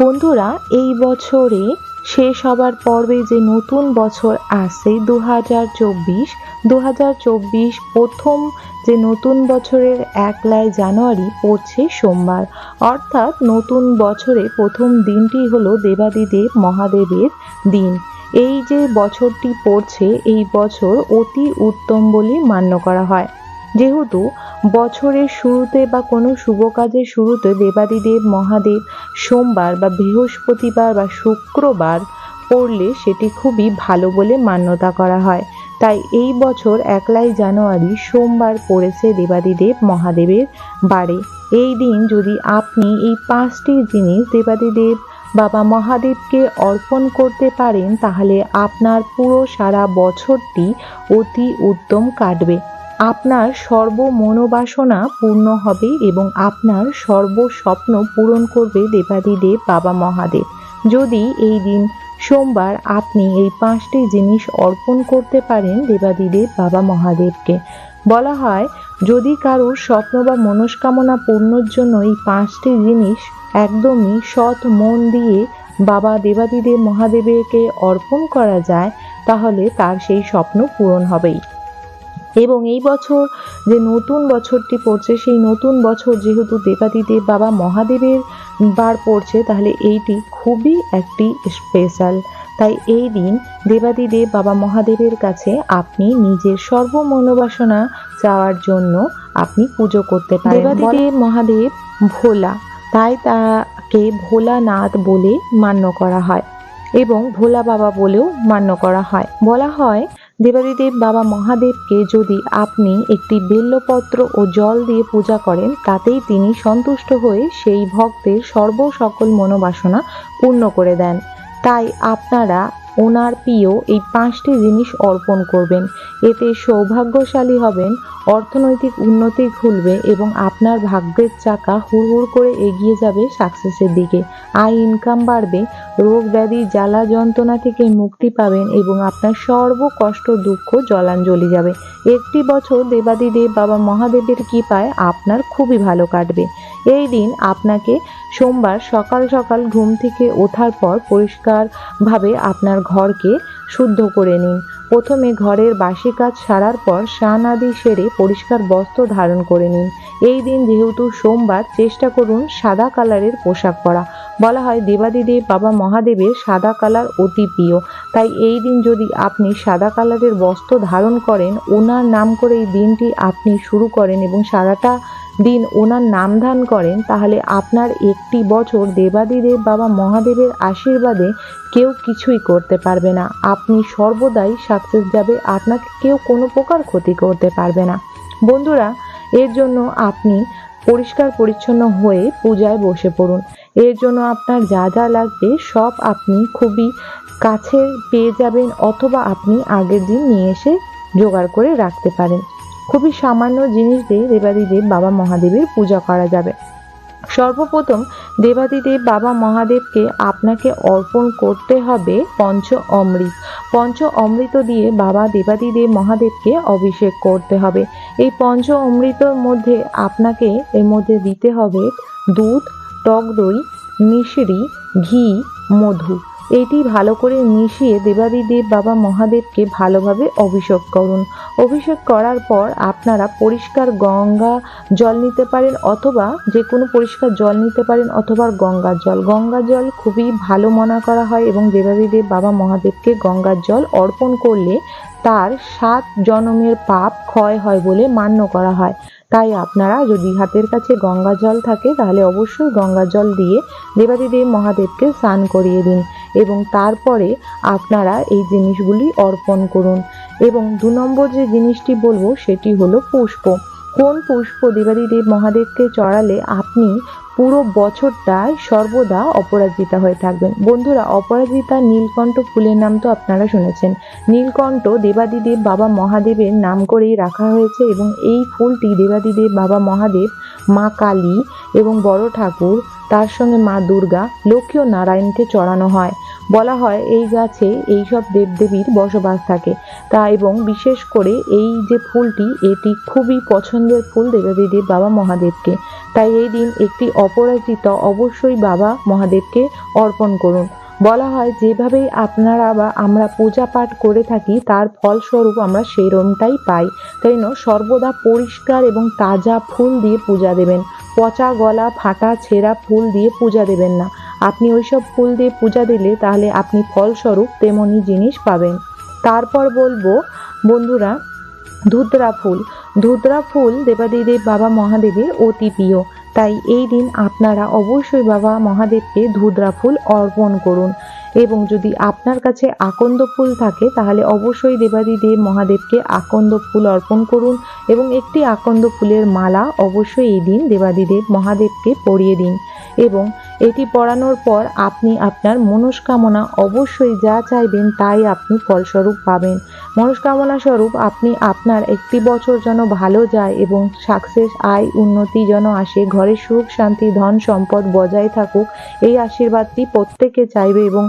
বন্ধুরা, এই বছরে শেষ হবার পর্বে যে নতুন বছর আসে দু হাজার চব্বিশ দু হাজার চব্বিশ প্রথম যে নতুন বছরের একলাই জানুয়ারি পড়ছে সোমবার। অর্থাৎ নতুন বছরে প্রথম দিনটি হলো দেবাদিদেব মহাদেবের দিন। এই যে বছরটি পড়ছে, এই বছর অতি উত্তম বলে মান্য করা হয়। যেহেতু বছরের শুরুতে বা কোনো শুভ কাজের শুরুতে দেবাদিদেব, মহাদেব সোমবার বা বৃহস্পতিবার বা শুক্রবার পড়লে সেটি খুবই ভালো বলে মান্যতা করা হয়। তাই এই বছর একলাই জানুয়ারি সোমবার পড়েছে দেবাদিদেব মহাদেবের বারে এই দিন যদি আপনি এই পাঁচটি জিনিস দেবাদিদেব বাবা মহাদেবকে অর্পণ করতে পারেন, তাহলে আপনার পুরো সারা বছরটি অতি উত্তম কাটবে। আপনার সর্ব মনোবাসনা পূর্ণ হবে এবং আপনার সর্ব স্বপ্ন পূরণ করবে দেবাদিদেব বাবা মহাদেব। যদি এই দিন সোমবার আপনি এই পাঁচটি জিনিস অর্পণ করতে পারেন দেবাদিদেব বাবা মহাদেবকে। বলা হয়, যদি কারোর স্বপ্ন বা মনস্কামনা পূর্ণর জন্য এই পাঁচটি জিনিস একদমই সৎ মন দিয়ে বাবা দেবাদিদেব মহাদেবকে অর্পণ করা যায়, তাহলে তার সেই স্বপ্ন পূরণ হবেই। এবং এই বছর যে নতুন বছরটি পড়ছে সেই নতুন বছর যেহেতু দেবাদিদেব বাবা মহাদেবের বার পড়ছে তাহলে এইটি খুবই একটি স্পেশাল তাই এই দিন দেবাদিদেব বাবা মহাদেবের কাছে আপনি নিজের সর্ব মনোবাসনা চাওয়ার জন্য আপনি পুজো করতে পারেন। দেবাদিদেব মহাদেব ভোলা তাই তাকে ভোলানাথ বলে মান্য করা হয় এবং ভোলা বাবা বলেও মান্য করা হয়। বলা হয় দেবাদিদেব বাবা মহাদেবকে যদি আপনি একটি বেল্লপত্র ও জল দিয়ে পূজা করেন, তাতেই তিনি সন্তুষ্ট হয়ে সেই ভক্তের সর্বসকল মনোবাসনা পূর্ণ করে দেন। তাই আপনারা ওনার প্রিয় এই পাঁচটি জিনিস অর্পণ করবেন। এতে সৌভাগ্যশালী হবেন, অর্থনৈতিক উন্নতি ঘুরবে এবং আপনার ভাগ্যের চাকা হুড়হুড় করে এগিয়ে যাবে সাকসেসের দিকে। আয় ইনকাম বাড়বে, রোগ ব্যাধি, জ্বালা যন্ত্রণা থেকে মুক্তি পাবেন এবং আপনার সর্ব কষ্ট দুঃখ জলাঞ্জলি যাবে। একটি বছর দেবাদিদেব বাবা মহাদেবের কৃপায় আপনার খুবই ভালো কাটবে। এই দিন আপনাকে সোমবার সকাল সকাল ঘুম থেকে ওঠার পর পরিষ্কারভাবে আপনার ঘরকে শুদ্ধ করে নিন। প্রথমে ঘরের বাসি কাজ সারার পর স্নান আদি সেরে পরিষ্কার বস্ত্র ধারণ করে নিন। এই দিন যেহেতু সোমবার, চেষ্টা করুন সাদা কালারের পোশাক পরা। বলা হয় দেবাদিদেব বাবা মহাদেবের সাদা কালার অতি প্রিয়। তাই এই দিন যদি আপনি সাদা কালারের বস্ত্র ধারণ করেন, ওনার নাম করে এই দিনটি আপনি শুরু করেন এবং সারাটা দিন ওনার নাম ধান করেন, তাহলে আপনার একটি বছর দেবাদিদেব বাবা মহাদেবের আশীর্বাদে কেউ কিছুই করতে পারবে না। আপনি সর্বদাই সাকসেস যাবে, আপনাকে কেউ কোনো প্রকার ক্ষতি করতে পারবে না। বন্ধুরা, এর জন্য আপনি পরিষ্কার পরিচ্ছন্ন হয়ে পূজায় বসে পড়ুন। এর জন্য আপনার যা যা লাগবে সব আপনি খুবই কাছে পেয়ে যাবেন অথবা আপনি আগের দিন নিয়ে এসে জোগাড় করে রাখতে পারেন। খুবই সামান্য জিনিস দিয়ে দেবাদিদেব বাবা মহাদেবের পূজা করা যাবে। সর্বপ্রথম দেবাদিদেব বাবা মহাদেবকে আপনাকে অর্পণ করতে হবে পঞ্চ অমৃত। পঞ্চ অমৃত দিয়ে বাবা দেবাদিদেব মহাদেবকে অভিষেক করতে হবে। এই পঞ্চ অমৃতর মধ্যে আপনাকে এর মধ্যে দিতে হবে দুধ টক দই, মিশরি, ঘি, মধু। এটি ভালো করে মিশিয়ে দেবাদিদেব বাবা মহাদেবকে ভালোভাবে অভিষেক করুন। অভিষেক করার পর আপনারা পরিষ্কার গঙ্গা জল নিতে পারেন অথবা যে কোনো পরিষ্কার জল নিতে পারেন অথবা গঙ্গার জল। গঙ্গার জল খুবই ভালো মনে করা হয় এবং দেবাদিদেব বাবা মহাদেবকে গঙ্গার জল অর্পণ করলে তার সাত জনমের পাপ ক্ষয় হয় বলে মান্য করা হয়। তাই আপনারা যদি হাতের কাছে গঙ্গা জল থাকে, তাহলে অবশ্যই গঙ্গা জল দিয়ে দেবাদিদেব মহাদেবকে স্নান করিয়ে দিন এবং তারপরে আপনারা এই জিনিসগুলি অর্পণ করুন। এবং দু নম্বর যে জিনিসটি বলব, সেটি হলো পুষ্প। কোন পুষ্প দেবাদিদেব মহাদেবকে চড়ালে আপনি পুরো বছরটায় সর্বদা অপরাজিতা হয়ে থাকবেন? বন্ধুরা, অপরাজিতা নীলকণ্ঠ ফুলের নাম তো আপনারা শুনেছেন। নীলকণ্ঠ দেবাদিদেব বাবা মহাদেবের নাম করেই রাখা হয়েছে এবং এই ফুলটি দেবাদিদেব বাবা মহাদেব, মা কালী এবং বড় ঠাকুর, তার সঙ্গে মা দুর্গা, লক্ষ্মী ও নারায়ণকে চড়ানো হয়। বলা হয় এই গাছে এই এইসব দেবদেবীর বসবাস থাকে। তা এবং বিশেষ করে এই যে ফুলটি, এটি খুবই পছন্দের ফুল দেবাদেবীর বাবা মহাদেবকে। তাই এই দিন একটি অপরাজিত অবশ্যই বাবা মহাদেবকে অর্পণ করুন। বলা হয় যেভাবেই আপনারা বা আমরা পূজা পাঠ করে থাকি, তার ফলস্বরূপ আমরা সেরমটাই পাই। তাই সর্বদা পরিষ্কার এবং তাজা ফুল দিয়ে পূজা দেবেন। পচা গলা, ফাটা, ছেঁড়া ফুল দিয়ে পূজা দেবেন না। আপনি ওইসব ফুল দিয়ে পূজা দিলে তাহলে আপনি ফলস্বরূপ তেমনই জিনিস পাবেন। তারপর বলব, বন্ধুরা, ধুদ্রা ফুল। ধুদ্রা ফুল দেবাদিদেব বাবা মহাদেবের অতি প্রিয়। তাই এই দিন আপনারা অবশ্যই বাবা মহাদেবকে ধুদ্রা ফুল অর্পণ করুন। এবং যদি আপনার কাছে আকন্দ ফুল থাকে, তাহলে অবশ্যই দেবাদিদেব মহাদেবকে আকন্দ ফুল অর্পণ করুন এবং একটি আকন্দ ফুলের মালা অবশ্যই এই দিন দেবাদিদেব মহাদেবকে পরিয়ে দিন। এবং এটি পড়ানোর পর আপনি আপনার মনস্কামনা অবশ্যই যা চাইবেন তাই আপনি ফলস্বরূপ পাবেন। মনস্কামনা স্বরূপ আপনি আপনার একটি বছর যেন ভালো যায় এবং সাকসেস, আয়, উন্নতি যেন আসে, ঘরে সুখ, শান্তি, ধন, সম্পদ বজায় থাকুক, এই আশীর্বাদটি প্রত্যেকে চাইবে এবং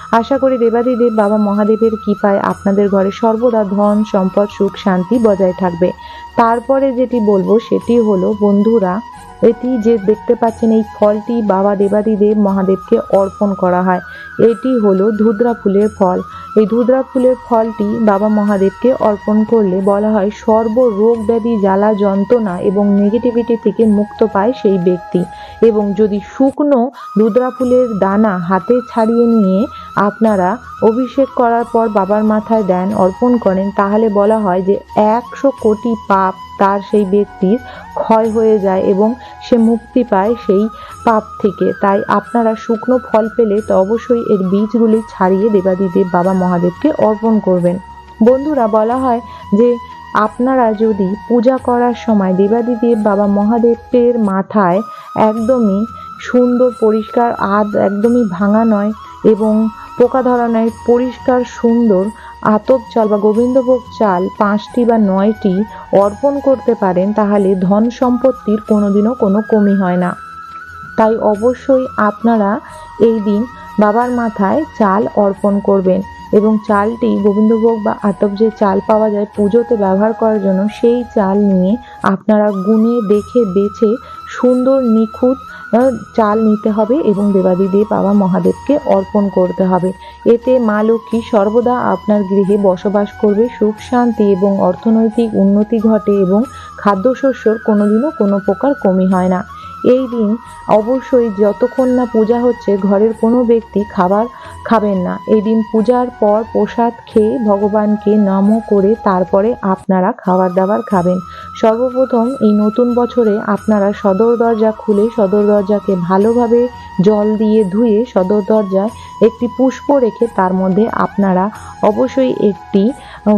আশা করি দেবাদিদেব, বাবা মহাদেবের কৃপায় আপনাদের ঘরে সর্বদা ধন, সম্পদ, সুখ, শান্তি বজায় থাকবে। তারপরে যেটি বলব সেটি হলো, বন্ধুরা, এটি যে দেখতে পাচ্ছেন এই ফলটি বাবা দেবাদিদেব মহাদেবকে অর্পণ করা হয়। এটি হলো ধুদ্রা ফুলের ফল। এই ধুদ্রা ফুলের ফলটি বাবা মহাদেবকে অর্পণ করলে বলা হয় সর্ব রোগ ব্যাধি, জ্বালা, যন্ত্রণা এবং নেগেটিভিটি থেকে মুক্ত পায় সেই ব্যক্তি। এবং যদি শুকনো ধুদ্রা ফুলের দানা হাতে ছাড়িয়ে নিয়ে আপনারা অভিষেক করার পর বাবার মাথায় দেন অর্পণ করেন, তাহলে বলা হয় যে একশো কোটি পাপ তার সেই ব্যক্তির ক্ষয় হয়ে যায় এবং সে মুক্তি পায় সেই পাপ থেকে। তাই আপনারা শুকনো ফল পেলে তো অবশ্যই এর বীজগুলি ছাড়িয়ে দেবাদিদেব বাবা মহাদেবকে অর্পণ করবেন। বন্ধুরা, বলা হয় যে আপনারা যদি পূজা করার সময় দেবাদিদেব বাবা মহাদেবের মাথায় একদমই সুন্দর পরিষ্কার আদ একদমই ভাঙা নয় এবং পোকা ধরা নয় পরিষ্কার, সুন্দর, আতপ চাল বা গোবিন্দভোগ চাল পাঁচটি বা নয়টি অর্পণ করতে পারেন, তাহলে ধন সম্পত্তির কোনোদিনও কোনো কমি হয় না। তাই অবশ্যই আপনারা এই দিন বাবার মাথায় চাল অর্পণ করবেন এবং চালটি গোবিন্দভোগ বা আতপ যে চাল পাওয়া যায় পুজোতে ব্যবহার করার জন্য, সেই চাল নিয়ে আপনারা গুনে, দেখে, বেছে সুন্দর, নিখুঁত চাল নিতে হবে এবং দেবাদিদেব বাবা মহাদেবকে অর্পণ করতে হবে। এতে মা লক্ষ্মী সর্বদা আপনার গৃহে বসবাস করবে, সুখ, শান্তি এবং অর্থনৈতিক উন্নতি ঘটে এবং খাদ্যশস্যর কোনোদিনও কোনো প্রকার কমি হয় না। এই দিন অবশ্যই যতক্ষণ না পূজা হচ্ছে, ঘরের কোনো ব্যক্তি খাবার খাবেন না। এই দিন পূজার পর প্রসাদ খেয়ে ভগবানকে নম করে তারপরে আপনারা খাবার দাবার খাবেন। সর্বপ্রথম এই নতুন বছরে আপনারা সদর দরজা খুলে সদর দরজাকে ভালোভাবে জল দিয়ে ধুয়ে সদর দরজায় একটি পুষ্প রেখে তার মধ্যে আপনারা অবশ্যই একটি,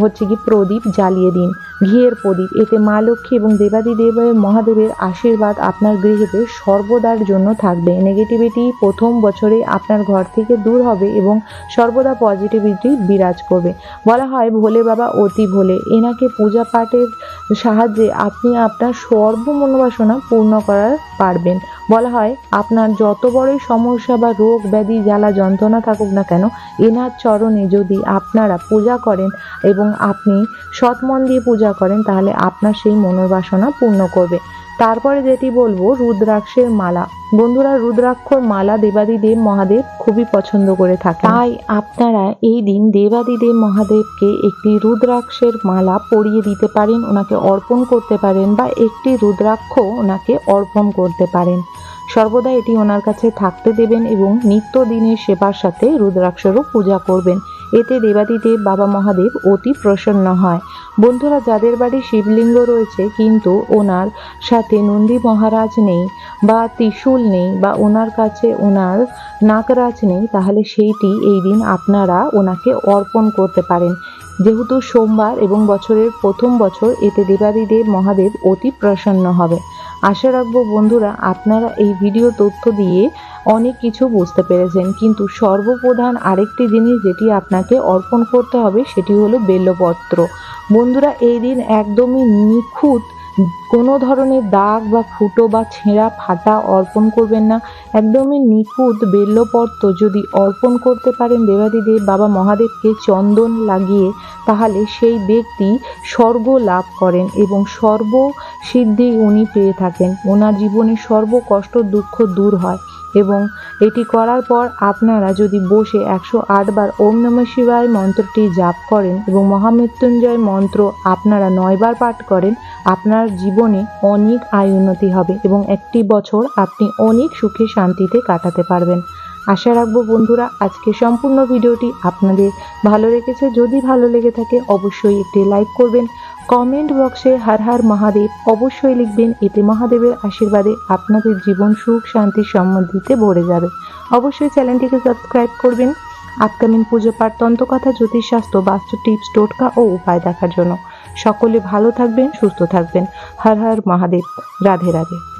হচ্ছে কি প্রদীপ জ্বালিয়ে দিন। ঘিয়ের প্রদীপ। এতে মা লক্ষ্মী এবং দেবাদিদেবের মহাদেবের আশীর্বাদ আপনার গৃহেতে সর্বদার জন্য থাকবে। নেগেটিভিটি প্রথম বছরে আপনার ঘর থেকে দূর হবে এবং সর্বদা পজিটিভিটি বিরাজ করবে। বলা হয়, ভোলে বাবা, অতি ভোলে। এনাকে পূজা পাঠের সাহায্যে আপনি আপনার সর্ব মনোবাসনা পূর্ণ করার পারবেন। বলা হয়, আপনার যত বড়ই সমস্যা বা রোগ, ব্যাধি, জ্বালা, যন্ত্রণা থাকুক না কেন, এনার চরণে যদি আপনারা পূজা করেন এবং আপনি সৎ মন দিয়ে পূজা করেন, তাহলে আপনার সেই মনোবাসনা পূর্ণ করবে। তারপরে যেটি বলব, রুদ্রাক্ষের মালা। বন্ধুরা, রুদ্রাক্ষর মালা দেবাদিদেব মহাদেব খুবই পছন্দ করে থাকে তাই আপনারা এই দিন দেবাদিদেব মহাদেবকে একটি রুদ্রাক্ষের মালা পরিয়ে দিতে পারেন, ওনাকে অর্পণ করতে পারেন বা একটি রুদ্রাক্ষ ওনাকে অর্পণ করতে পারেন। সর্বদা এটি ওনার কাছে থাকতে দেবেন এবং নিত্য দিনের সেবার সাথে রুদ্রাক্ষরও পূজা করবেন। এতে দেবাদিদেব, বাবা মহাদেব অতি প্রসন্ন হয়। বন্ধুরা, যাদের বাড়ি শিবলিঙ্গ রয়েছে, কিন্তু ওনার সাথে নন্দী মহারাজ নেই বা ত্রিশূল নেই বা ওনার কাছে ওনার নাগরাজ নেই, তাহলে সেইটি এই দিন আপনারা ওনাকে অর্পণ করতে পারেন। যেহেতু সোমবার এবং বছরের প্রথম বছর, এতে দেবাদিদেব, মহাদেব অতি প্রসন্ন হবে। আশা রাখব বন্ধুরা আপনারা এই ভিডিও তথ্য দিয়ে অনেক কিছু বুঝতে পেরেছেন। কিন্তু সর্বপ্রধান আরেকটি জিনিস যেটি আপনাকে অর্পণ করতে হবে, সেটি হলো বেল্লপত্র বন্ধুরা এই দিন একদমই নিখুঁত কোনো ধরনের দাগ বা ফুটো বা ছেঁড়া ফাটা অর্পণ করবেন না। একদমই নিখুঁত বেল্লপত্র যদি অর্পণ করতে পারেন দেবাদিদেব, বাবা মহাদেবকে চন্দন লাগিয়ে, তাহলে সেই ব্যক্তি স্বর্গ লাভ করেন এবং সর্ব সিদ্ধি উনি পেয়ে থাকেন। ওনার জীবনে সর্ব কষ্ট, দুঃখ দূর হয় এবং এটি করার পর আপনারা যদি বসে একশো আটবার ওম নমঃ শিবায় মন্ত্রটি জাপ করেন এবং মহামৃত্যুঞ্জয় মন্ত্র আপনারা নয়বার পাঠ করেন আপনার জীবনে অনেক আয় উন্নতি হবে এবং একটি বছর আপনি অনেক সুখে শান্তিতে কাটাতে পারবেন। আশা রাখব বন্ধুরা, আজকে সম্পূর্ণ ভিডিওটি আপনাদের ভালো লেগেছে। যদি ভালো লেগে থাকে, অবশ্যই একটি লাইক করবেন। কমেন্ট বক্সে হার হার মহাদেব অবশ্যই লিখবেন। এতে মহাদেবের আশীর্বাদে আপনাদের জীবন সুখ শান্তি সমৃদ্ধিতে ভরে যাবে। অবশ্যই চ্যানেলটিকে সাবস্ক্রাইব করবেন। আপকামিং পুজো পাঠ তন্ত্রকথা, জ্যোতিষশাস্ত্র, বাস্তু টিপস, টোটকা ও উপায় দেখার জন্য। সকলে ভালো থাকবেন সুস্থ থাকবেন। হর হর মহাদেব রাধে রাধে।